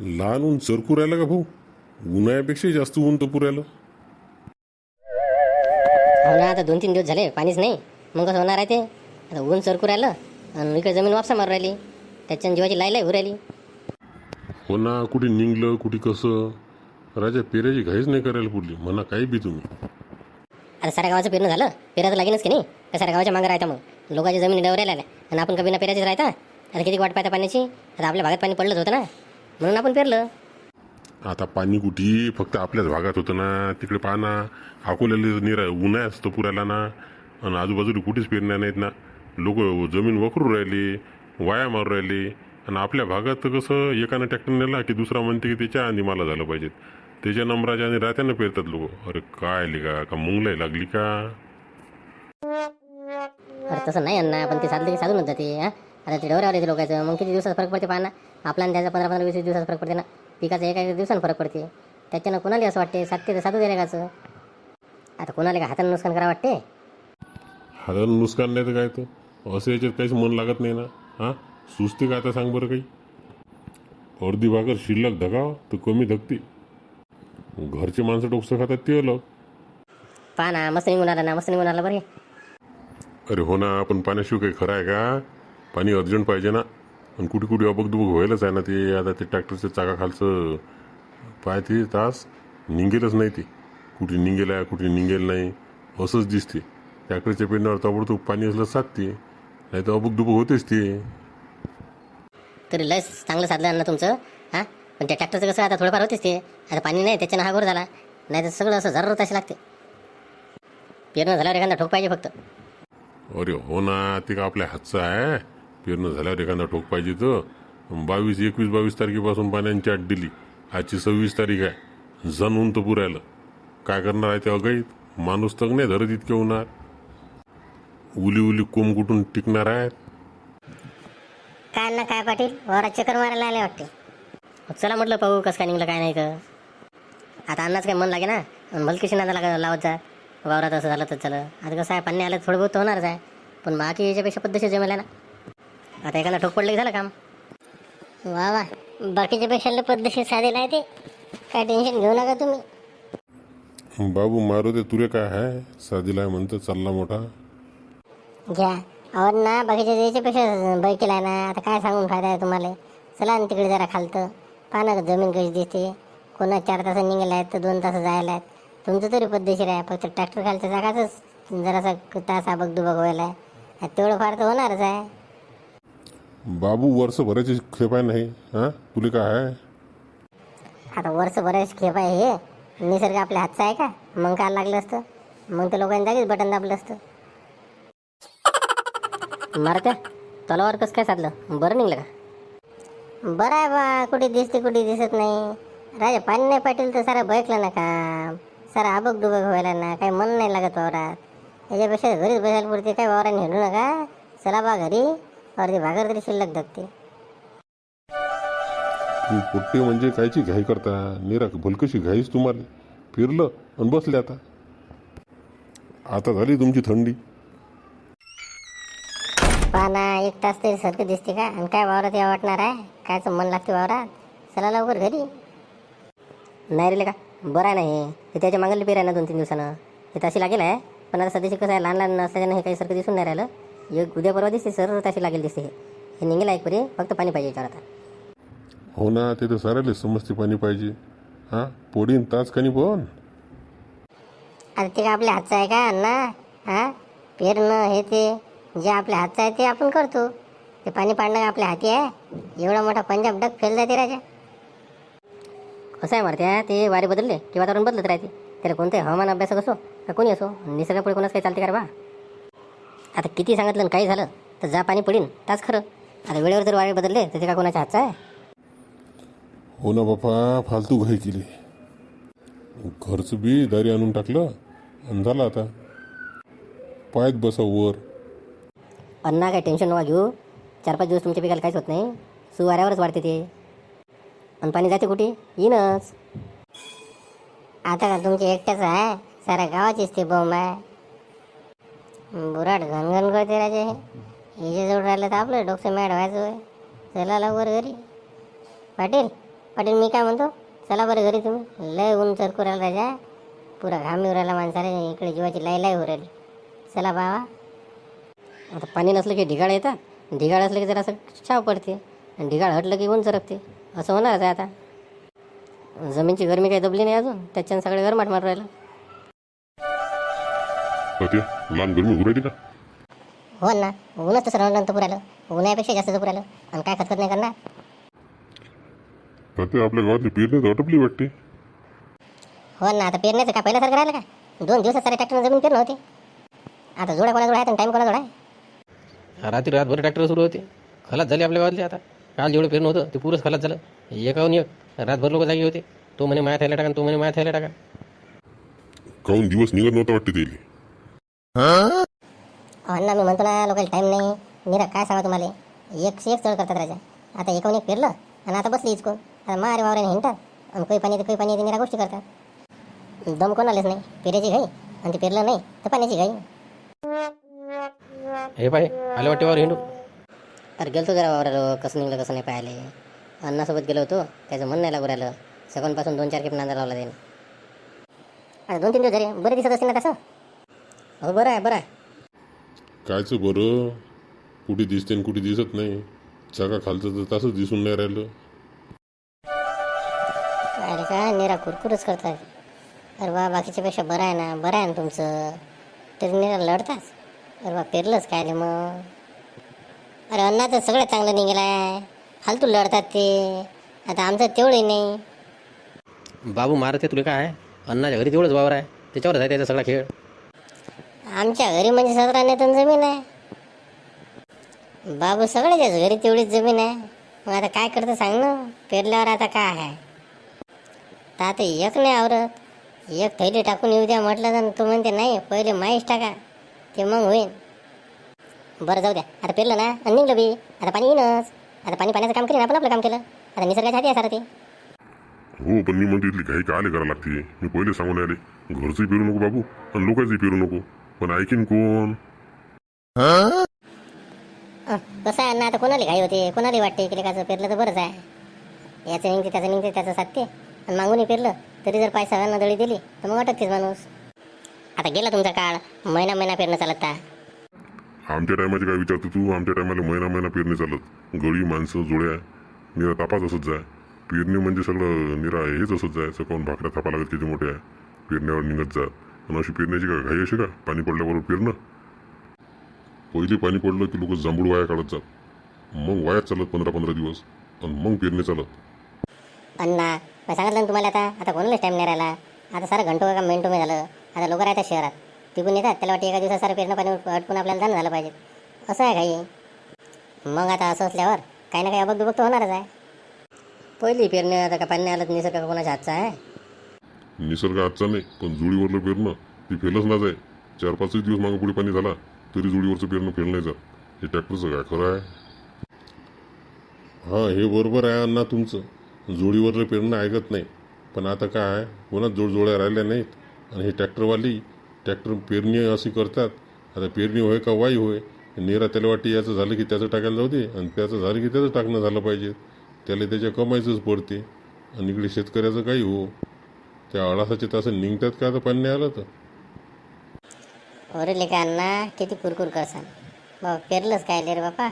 लहान ऊन सरकू राहिलं का भाऊ? उन्हाळ्यापेक्षा जास्त ऊन तर पुरायला हो ना आता दोन तीन दिवस झाले पाणीच नाही. मग कसं होणार आहे ते. आता ऊन सरकू राहिलं आणि इकडे जमीन वापसा मारू राहिली. त्याच्यानं जीवाची लाई लाई होऊ राहिली. हो ना कुठे निघलं कुठे कसं? राजा पेऱ्याची घाईच नाही करायला पुरली. म्हणा काही बी तुम्ही. आता साऱ्या गावाचं पेरणं झालं. पेराचं लागेलच की नाही? का साऱ्या गावाच्या मागं राहता मग. लोकांच्या जमिनी डवरायला आल्या. आणि आपण कधी ना पेराचीच राहता. आता किती वाट पाहता पाण्याची? आता आपल्या भागात पाणी पडलंच होतं ना. म्हणून आपण पेरलं. आता पाणी कुठे? फक्त आपल्याच भागात होतं ना. तिकडे पहा ना. अकोल्याला निरा उन्हाळ्या असतं पुरायला ना. आणि आजूबाजूला कुठेच पेरण्या नाहीत ना. लोक जमीन वखरू राहिली वाया मारू राहिली. आणि आपल्या भागात कसं एकानं ट्रॅक्टर नेला की दुसरा म्हणते की त्याच्या आधी मला झालं पाहिजे. त्याच्या नंबराच्या आणि रात्यानं पेरतात लोक. अरे काय आली का का मुंगलाई लागली का? अरे तसं नाही अण्णा पण ते साधलं की साधूनच जाते आता ते डवऱ्यावर येते लोकांचं. मग किती दिवसात फरक पडते पाहा आपला आणि त्याचा पंधरा पंधरा वीस वीस दिवसात फरक पडते ना. पिकाचा एका एक दिवसानं फरक पडते. त्याच्यानं कोणाला असं वाटते? सातते तर साधू द्यायला गाचं आता कोणाला का हातानं नुकसान करा वाटते? हाताला नुकसान नाही तर काय तर असं याच्यात काहीच मन लागत नाही ना? हां? सुस्ती का आता सांग बरं काही? अर्धी भाकर शिल्लक धगाव तर कमी धकते घरचे माणसं डोकसं खातात ते अलग पहा ना मस्त निघून आला ना मस्त निघून आला बरं. अरे हो ना पण पाण्याशिवाय काही खरं आहे का? पाणी अर्जंट पाहिजे ना. आणि कुठे कुठे अबक दुबक व्हायलाच आहे ना ते. आता ते ट्रॅक्टरच्या चाकाखालचं पाय ते तास निघेलच नाही ते. कुठे निघेल आहे कुठे निघेल नाही असंच दिसते. ट्रॅक्टरच्या पेंडावर ताबडतोब पाणी असलं साधते नाही तर अबक दुबक होतेच ते. तरी लस चांगलं साधलं अण्णा तुमचं हां? पण त्या ट्रॅक्टरचं कसं आता थोडंफार होतेच ते. आता पाणी नाही त्याच्यानं हा घोर झाला. नाही तर सगळं असं जरूर तसे लागते. पेरणं झाल्यावर एखादा ठोक पाहिजे फक्त. अरे हो ना ते का आपल्या हातचं आहे? पेरणं झाल्यावर एखादा ठोक पाहिजे तर बावीस एकवीस बावीस तारखेपासून पाण्याची आठ दिली. आजची सव्वीस तारीख आहे. जण ऊन तर पुरायला काय करणार आहे ते अगाईत माणूस तर नाही धरत इतके होणार उली उली कोंब कुठून टिकणार आहेत? काय ना काय पाटील? वरात चक्कर मारायला आले वाटते. चला म्हटलं पाहू कसं काय निघलं काय नाही तर. आता अन्नाच काय मन लागे ना? आणि भलकीशी नादा लागा लावत जा. वावरात असं झालं तर झालं आता कसं आहे पाणी आलं थोडं बहुत होणारच आहे. पण बाकी याच्यापेक्षा पद्धतशीर जमेल ना? आता एखादा ठोक पडलं की झालं काम. वा वा. बाकीच्या पेक्षा पद्धतशीर साधेल आहे ते. काय टेन्शन घेऊ नका तुम्ही. बाबू मारुती तुरे काय आहे? साधीला आहे म्हणतं चालला मोठा. घ्या. अहो ना बाकीच्या याच्यापेक्षा बाईक केला ना आता काय सांगून फायदा आहे तुम्हाला? चला ना तिकडे जरा खालतं. पहा ना जमीन कशी दिसते. कोणा चार तास निघाला आहेत तर दोन तास जायला आहेत तुमचं तरी पद्धतशीर आहे फक्त ट्रॅक्टर खालच्या जागाच जरासा तास आबक दुबक व्हायला आहे तेवढं फार तर होणारच आहे. बाबू वर्ष भरायची खेप आहे नाही हां? तुले काय आहे? आता वर्ष बरेच खेप आहे हे? निसर्ग आपल्या हातचा आहे का? मग काय लागलं असतं? मग त्या लोकांनी जागीच बटन दाबलं असतं. मारत्या तलावर कसं काय साधलं? बरं निघलं का? बरं आहे बा कुठे दिसते कुठे दिसत नाही. राजा पाणी नाही पाटील तर सारा बैकला ना काम सारा आबक दुबक व्हायला ना काही मन नाही लागत वावरात. याच्यापेक्षा घरीच बसायला पुरते काय वावराने हिंडू नका. चला बा घरी. अर्धी भाकर तरी शिल्लक धकते तुम्ही पोट्टे म्हणजे कायची घाई करता? निरा भलकशी घाईच तुम्हाला. फिरलं आणि बसले आता. आता झाली तुमची थंडी. पाना एक तास तरी सारखं दिसते का? आणि काय वावरात या वाटणार आहे? कायचं मन लागते वावरात? चला लवकर घरी. नाही रे का बरं आहे ना हे. हे त्याच्या मागले पेर आहे ना दोन तीन दिवसानं. हे तशी लागेल आहे पण आता सध्याची कसं आहे लहान लहान असल्यानं हे काही सारखं दिसून नाही राहिलं. उद्या परवा दिसते सर तशी लागेल दिसते. हे हे निघेल एक परी फक्त पाणी पाहिजे याच्यावर आता. हो ना ते तर साऱ्याले समजते पाणी पाहिजे. हां पोडीन ताच कणी पण. आता ते का आपल्या हातचं आहे का अण्णा? हां? पेरणं हे ते जे आपल्या हातचं आहे ते आपण करतो. ते पाणी पाडणं का आपल्या हाती आहे. एवढा मोठा पंजाब डग फेल जाते राजा. कसं आहे मारत्या ते वारे बदलले की वातावरण बदलत राहते. त्याला कोणते हवामान अभ्यास असो का कोणी असो निसर्गापुढे कोणाच काही चालते का रे बा? आता किती सांगितलं आणि काही झालं तर जा पाणी पडीन. ताच खरं. आता वेळेवर जर वारे बदलले तर ते का कोणाच्या हातचं आहे? हो ना बापा फालतू घाई केली. घरचं बी दारी आणून टाकलं आणि झालं आता. पायात बसा वर. अण्णा काय टेन्शन नका घेऊ. चार पाच दिवस तुमच्या पिकाला काहीच होत नाही. सुवाऱ्यावरच वाढते ते. आणि पाणी जाते कुठे? येईनच. आता का तुमची एकट्याच आहे? साऱ्या गावाचीच ते बॉम्ब आहे. बुराट घनघन करते राजे हे. जवळ राहिलं तर आपलं डोकं मॅड व्हायचं होय. चला लवकर घरी. पाटील पाटील मी काय म्हणतो? चला बरं घरी तुम्ही. लय ऊन चरकू राहिला राजा. पुरा घाम येऊ राहिला माणसाला इकडे जीवाची लय लय होऊ राहिली. चला बावा आता पाणी नसलं की ढिगाळ येतात. ढिगाळ असलं की जरा असं छाव पडते. आणि ढिगाळ हटलं की ऊन चरकते. असं होणारच आहे आता. जमीनची गरमी काही दबली नाही अजून. त्याच्यानं सगळे गरमाट मार राहिलं. तात्या लहान गरमी होऊ राहिली का? हो ना. ऊनच तसं राहून पुरायलं. उन्हापेक्षा जास्त पुरायलं. आणि काय खतखत नाही करणार? तात्या आपल्या गावातली पेरणी आटपली वाटते. हो ना. आता पेरण्याचं काय? पहिल्यासारखं राहिलं का दोन दिवसात सारे ट्रॅक्टर जमीन पेरणं होते. आता जोड्या कोणाजवळ आहे टाईम कोणाजवळ आहे रात्री रातभर ट्रॅक्टर सुरू होते. खलास झाले आपल्या गावातले आता. काल जेवढं पेरणं होतं ते पुरंच खलास झालं. एकाहून एक. रातभर लोक जागी होते. तो म्हणे माया थैल्या टाका आणि तो म्हणे माया थैल्या टाका. काहून दिवस निघत नव्हता वाटते त्याला? हो ना मी म्हणतो ना लोकांना टाईम नाही. निरा काय सांगा तुम्हाला? एक से एक चढ करतात राजा. आता एकाहून एक पेरलं आणि आता बसली इचकून आता मारे वावराने हिंडतात आणि काही पाणी येते काही पाणी येते निरा गोष्टी करतात. दम कोणालाच नाही. पेरायची घाई आणि ते पेरलं नाही तर पाण्याची घाई. हे पाय आले वाटे वावर हिंडू. अरे गेलतो जरा वावरालो कसं निघलं कसं नाही पाहिले अण्णासोबत गेलो होतो त्याचं मन नाही लागू राहिलं. सकाळपासून दोन चार खेप नांदा लावला त्याने. आता दोन तीन दिवस झाले बरे दिसत असतील ना तसं? हो बरं आहे बरं आहे. कायचं बरं? कुठे दिसते आणि कुठे दिसत नाही. चाका खालचं तर तसंच दिसून नाही राहिलं. अरे का निरा कुरकुरच करतात अरे बा बाकीच्यापेक्षा बरं आहे ना बरं आहे ना तुमचं. तरी निरा लढताच अरे बा पेरलंच काय रे मग? अरे अन्नाचं सगळं चांगलं निघेलं आहे फालतू लढतात ते. आता आमचं तेवढंही नाही. बाबू मारते तुला काय आहे? अण्णाच्या घरी तेवढंच वावर आहे. त्याच्यावरच आहे त्याचा सगळा खेळ. आमच्या घरी म्हणजे सतरा तर जमीन आहे. बाबू सगळ्याच्याच घरी तेवढीच जमीन आहे. मग आता काय करतं सांग ना? पेरल्यावर आता काय आहे? तर आता एक नाही आवरत. एक थैली टाकून येऊ द्या म्हटलं तर तू म्हणते नाही पहिले माहीच टाका ते मग होईन. बरं जाऊ द्या. आता पेरलं ना आणि निघलं बी. आता पाणी येईनच. आता पाणी पाण्याचं काम केलं आपण आपलं काम केलं. आता निसर्गाच्या हाती आहे सारं ते. हो पण मी म्हणतो इथली घाई का आले करायला लागते? मी पहिले सांगून आले घरचंही पेरू नको बाबू आणि लोकांचंही पेरू नको. पण ऐकीन कोण? अं, कसं आहे ना आता कोणाला घाई होते? कोणाला वाटते की लेकाचं पेरलं तर बरंच आहे. याचं निघते त्याचं निघते त्याचं साधते. आणि मागूनही पेरलं तरी जर पाय सगळ्यांना दळी दिली तर मग अटकतेच माणूस. आता गेला तुमचा काळ महिना महिना पेरणं चालत का आमच्या टायमाचे काय विचारतो तू? आमच्या टायमाला महिना महिना पेरणी चालत. गळी माणसं जोड्या निरा तापाच असत जाय. पेरणी म्हणजे सगळं निरा हेच असत जाय. सकाळून भाकऱ्या थापा लागत किती मोठ्या. पेरण्यावर निघत जात आणि अशी पेरण्याची का घाई अशी का पाणी पडल्याबरोबर पेरणं? पहिले पाणी पडलं की लोक जांभूळ वाया काढत जात. मग वायात चालत पंधरा पंधरा दिवस आणि मग पेरणी चालत. अण्णा मी सांगितलं ना तुम्हाला आता आता कोणालाच टाईम नाही राहिला. आता सारं घंटो का मिनिटो मी झालं. आता लोक राहतात शहरात. तिकून येतात त्याला वाटते एका दिवसात सारं पेरणं पाणी अटकून आपल्याला जाणं झालं पाहिजे. असं आहे काही? मग आता असं असल्यावर काही ना काही अबक दुबक तर होणारच आहे. पहिली पेरणी आता का पाणी नाही आलं तर निसर्ग का कोणाच्या हातचा आहे? निसर्ग आजचा नाही पण जुळीवरलं पेरणं ते फेलच ना जाय. चार पाचही दिवस मागं पुढे पाणी झाला तरी जुळीवरचं पेरणं फेल नाही जात. हे ट्रॅक्टरचं काय खरं आहे? हां हे बरोबर आहे अण्णा तुमचं. जोडीवरलं पेरणं ऐकत नाही. पण आता काय आहे कोणाच जोडजोड्या राहिल्या नाहीत. आणि हे ट्रॅक्टरवाली ट्रॅक्टर पेरणी अशी करतात. आता पेरणी होय का वाई होय नेरा त्याला वाटते याचं झालं की त्याचं टाकायला जाऊ दे आणि त्याचं झालं की त्याचं टाकणं झालं पाहिजे. त्याला त्याच्या कमाईचंच पडते. आणि इकडे शेतकऱ्याचं काही हो. त्या अडासाचे तास निघतात का? तर पाणी नाही आलं तर. अरे लेका अण्णा किती कुरकुर करसान. बाबा पेरलंच काय रे बापा?